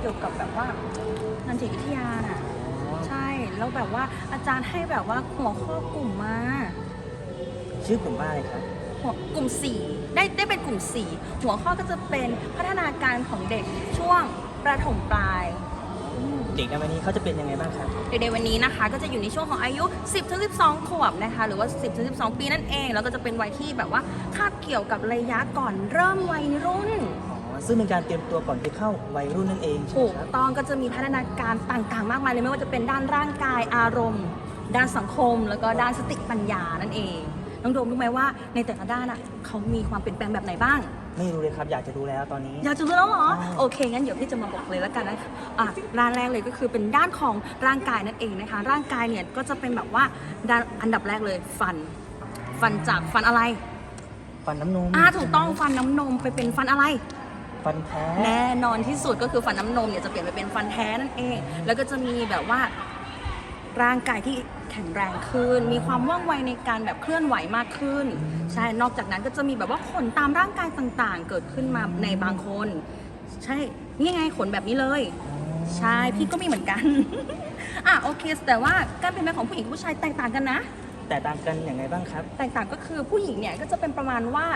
เกี่ยวกับแบบว่านันจิตวิทยาน่ะใช่ แล้วแบบว่าอาจารย์ให้แบบว่าหัวข้อกลุ่มมาชื่อกลุ่มว่าอะไรครับหัวกลุ่มสี่ได้ได้เป็นกลุ่มสี่หัวข้อก็จะเป็นพัฒนาการของเด็กช่วงประถมปลาย เด็กในวันนี้เขาจะเป็นยังไงบ้างครับ เด็กในวันนี้นะคะก็จะอยู่ในช่วงของอายุ 10ถึง12 ขวบนะคะ หรือว่า 10ถึง12 ปีนั่นเอง แล้วก็จะเป็นวัยที่แบบว่าคาบเกี่ยวกับระยะก่อนเริ่มวัยรุ่น ซึ่งเป็นการเตรียมตัวก่อนที่เข้าวัยรุ่นนั่นเองใช่ไหถูมกครับ ต้องก็จะมีพัฒนาการต่างๆ มากมายเลยไม่ว่าจะเป็นด้านร่างกายอารมณ์ ด้านสังคม แล้วก็ด้านสติปัญญานั่นเองน้องโดมรู้ไหมว่าในแต่ละด้านอะเขามีความเปลี่ยนแปลงแบบไหนบ้าง ไม่รู้เลยครับ อยากจะรู้แล้วตอนนี้ อยากจะรู้แล้วเหรอใช่โอเค งั้นเดี๋ยวพี่จะมาบอกเลยแล้วกันนะอะด้านแรกเลยก็คือเป็นด้านของร่างกายนั่นเองนะคะ ร่างกายเนี่ยก็จะเป็นแบบว่าด้านอันดับแรกเลยฟัน ฟันจากฟันอะไร ฟันน้ำนมอ่าถูกต้องฟันน้ำนมไปเป็นฟันอะไร ฟันแท้ แน่นอนที่สุดก็คือฟันน้ำนมเนี่ยจะเปลี่ยนไปเป็นฟันแท้นั่นเอง แล้วก็จะมีแบบว่าร่างกายที่แข็งแรงขึ้น มีความว่องไวในการแบบเคลื่อนไหวมากขึ้น ใช่ นอกจากนั้นก็จะมีแบบว่าขนตามร่างกายต่างๆ เกิดขึ้นมาในบางคน ใช่ นี่ไงขนแบบนี้เลย ใช่ พี่ก็มีเหมือนกัน อะโอเค แต่ว่าการเปลี่ยนแปลงของผู้หญิงกับผู้ชายแตกต่างกันนะ แต่ต่างกันอย่างไรบ้างครับ แตกต่างก็คือผู้หญิงเนี่ยก็จะเป็นประมาณว่า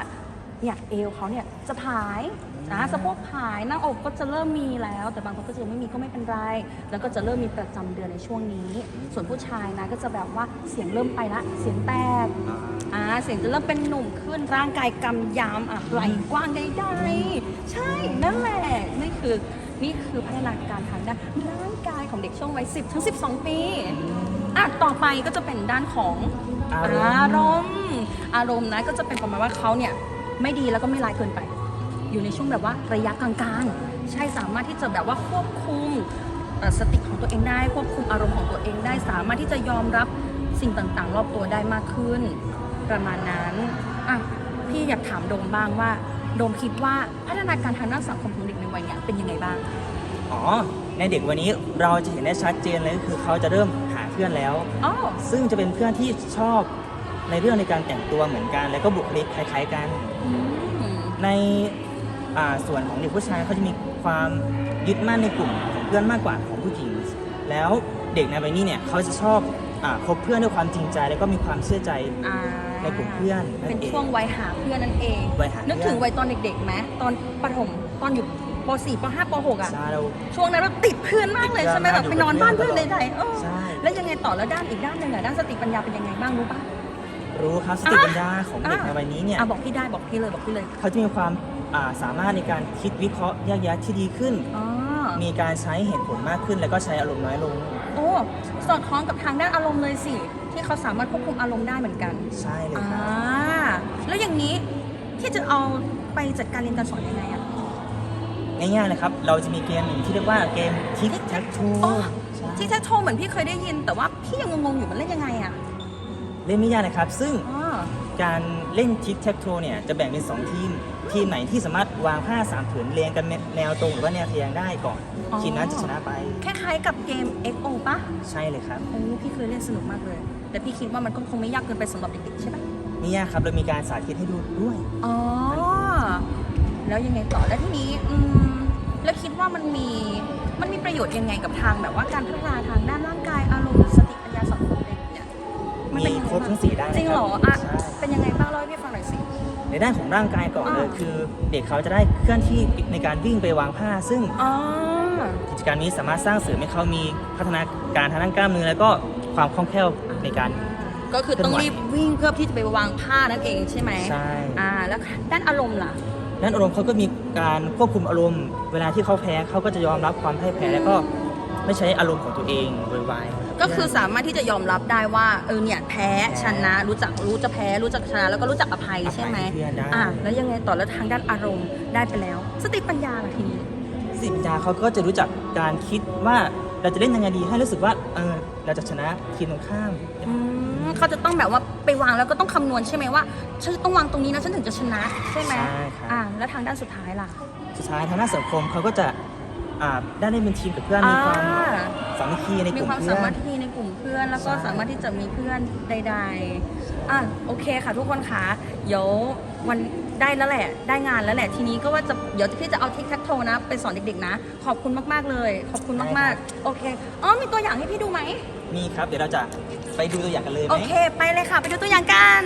เนี่ยเอวเขาเนี่ยจะผายนะสะโพกผายหน้าอกก็จะเริ่มมีแล้ว แต่บางคนก็จะยังไม่มีก็ไม่เป็นไร แล้วก็จะเริ่มมีประจำเดือนในช่วงนี้ ส่วนผู้ชายนะก็จะแบบว่าเสียงเริ่มไปละเสียงแตกอ่าเสียงจะเริ่มเป็นหนุ่มขึ้นร่างกายกำยำอะไหล่กว้างได้ได้ใช่นั่นแหละนี่คือนี่คือพัฒนาการทางด้านร่างกายของเด็กช่วงวัย10ถึง12 ปีอะต่อไปก็จะเป็นด้านของอารมณ์อารมณ์อารมณ์นะก็จะเป็นประมาณว่าเขาเนี่ย ไม่ดีแล้วก็ไม่ร้ายเกินไป อยู่ในช่วงแบบว่าระยะกลางๆ ใช่สามารถที่จะแบบว่าควบคุมเอ่อสติของตัวเองได้ ควบคุมอารมณ์ของตัวเองได้ สามารถที่จะยอมรับสิ่งต่างๆ รอบตัวได้มากขึ้น ประมาณนั้นอะพี่อยากถามโดมบ้างว่าโดมคิดว่าพัฒนาการทางด้านสังคมของเด็กในวัยเนี้ยเป็นยังไงบ้าง อ๋อ ในเด็กวันนี้เราจะเห็นได้ชัดเจนเลยก็คือเขาจะเริ่มหาเพื่อนแล้วอ๋อซึ่งจะเป็นเพื่อนที่ชอบ ในเรื่องในการแต่งตัวเหมือนกัน แล้วก็บุคลิกคล้ายๆกันอืมในอ่าส่วนของเด็กผู้ชายเขาจะมีความยึดมั่นในกลุ่มของเพื่อนมากกว่าของผู้หญิง แล้วเด็กในวัยนี้เนี่ยเขาจะชอบอาคบเพื่อนด้วยความจริงใจ แล้วก็มีความเชื่อใจ อ่าในกลุ่มเพื่อนนั่นเองเป็นช่วงวัยหาเพื่อนนั่นเองวัยหาเพื่อน นึกถึงวัยตอนเด็กๆไหมตอนประถมตอนอยู่ป .4 ป .5 ป .6 อะ ใช่เรา ช่วงนั้นเราติดเพื่อนมากเลยติดเพื่อนใช่ไหมแบบมากไปนอนบ้านเพื่อนอยู่กับใดๆเออใช่ แล้วยังไงต่อแล้วด้านอีกด้านหนึ่งอะด้านสติปัญญาเป็นยังไงบ้างรู้ปะ รู้ครับสติปัญญาของเด็กในวัยนี้เนี่ยอะบอกพี่ได้บอกพี่เลยบอกพี่เลยเขาจะมีความอ่าสามารถในการคิดวิเคราะห์แยกแยะที่ดีขึ้นอ๋อมีการใช้เหตุผลมากขึ้น แล้วก็ใช้อารมณ์น้อยลง โอ้สอดคล้องกับทางด้านอารมณ์เลยสิ ที่เขาสามารถควบคุมอารมณ์ได้เหมือนกัน ใช่เลยอ่าครับแล้วอย่างนี้ที่จะเอาไปจัดการเรียนการสอนยังไงอะง่ายๆเลยครับ เราจะมีเกมหนึ่งที่เรียกว่าเกมทิกแท็กทูอ๋อที่แท้โทเหมือนพี่เคยได้ยิน แต่ว่าพี่ยังงงๆอยู่มันเล่นยังไงอะ เล่นไม่ยากนะครับ ซึ่งอ๋อการเล่นทิกแท็กโทเนี่ยจะแบ่งเป็น 2 ทีม ทีมไหนที่สามารถวางผ้าสามผืนเรียงกันแนวตรงหรือว่าแนวทะแยงได้ก่อนอ๋อทีมนั้นจะชนะไป คล้ายๆกับเกม XO ปะใช่เลยครับ โอ้พี่เคยเล่นสนุกมากเลย แต่พี่คิดว่ามันก็คงไม่ยากเกินไปสำหรับเด็กๆใช่ปะนี่ยากครับเรามีการสาธิตให้ดูด้วย อ๋อ แล้วยังไงต่อแล้วทีนี้อืมแล้วคิดว่ามันมีมันมีประโยชน์ยังไงกับทางแบบว่าการพัฒนาทางด้านร่างกายอารมณ์สติปัญญาสังคมอะไรอย่างเงี้ย นมีเป็นยังไงครบบ้างทั้งสี่ด้านจริงเหรอคอะใช่เป็นยังไงบ้างเล่าให้พี่ฟังหน่อยสิ ในด้านของร่างกายก่อนอ่าเลยคือเด็กเขาจะได้เคลื่อนที่ในการวิ่งไปวางผ้า ซึ่งอ๋อ กิจกรรมนี้สามารถสร้างเสริมให้เขามีพัฒนาการทางด้านกล้ามเนื้อแล้วก็ความคล่องแคล่วในการ ก็คือต้องรีบวิ่งเพื่อที่จะไปวางผ้านั่นเองใช่ไหมใช่ อ่า แล้วด้านอารมณ์ล่ะ ด้านอารมณ์เขาก็มีการควบคุมอารมณ์ เวลาที่เขาแพ้เขาก็จะยอมรับความพ่ายแพ้แล้วก็ไม่ใช้อารมณ์ของตัวเองโวยวาย ก็คือสามารถที่จะยอมรับได้ว่าเออเนี่ยแพ้ชนะ รู้จักรู้จะแพ้รู้จักชนะแล้วก็รู้จักอภัยใช่ไหมอภัยเพื่อนได้ อะแล้วยังไงต่อแล้วทางด้านอารมณ์ได้ไปแล้ว สติปัญญาล่ะทีนี้สิปัญญาเขาก็จะรู้จักการคิดว่าเราจะเล่นยังไงดีให้รู้สึกว่าเออเราจะชนะทีมตรงข้าม อืมเขาจะต้องแบบว่าไปวางแล้วก็ต้องคำนวณใช่ไหมว่าฉันจะต้องวางตรงนี้นะฉันถึงจะชนะใช่ไหมใช่ครับ อะแล้วทางด้านสุดท้ายล่ะ สุดท้ายทางด้านสังคมเขาก็จะ อ่าได้เล่นเป็นทีมกับเพื่อนมีความอ่า สามัคคีในกมีลุ่มความเพื่สาอมารน ถที่ในกลุ่มเพื่อน แล้วก็ใช่ สามารถที่จะมีเพื่อนใดๆอะโอเคค่ะทุกคนคะเดี๋ยววันได้แล้วแหละ ได้งานแล้วแหละทีนี้ก็ว่าจะเดี๋ยวพี่จะเอาทิกแท็กโทนะไปสอนเด็กๆนะ ขอบคุณมากๆเลย ขอบคุณมากๆ โอเคอ๋อมีตัวอย่างให้พี่ดูไหมนี่ครับ เดี๋ยวเราจะไปดูตัวอย่างกันเลยไหโอม เค ไปเลยค่ะ ไปดูตัวอย่างกัน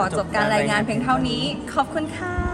ขอจบการรายงานเพียงเท่านี้ ขอบคุณค่ะ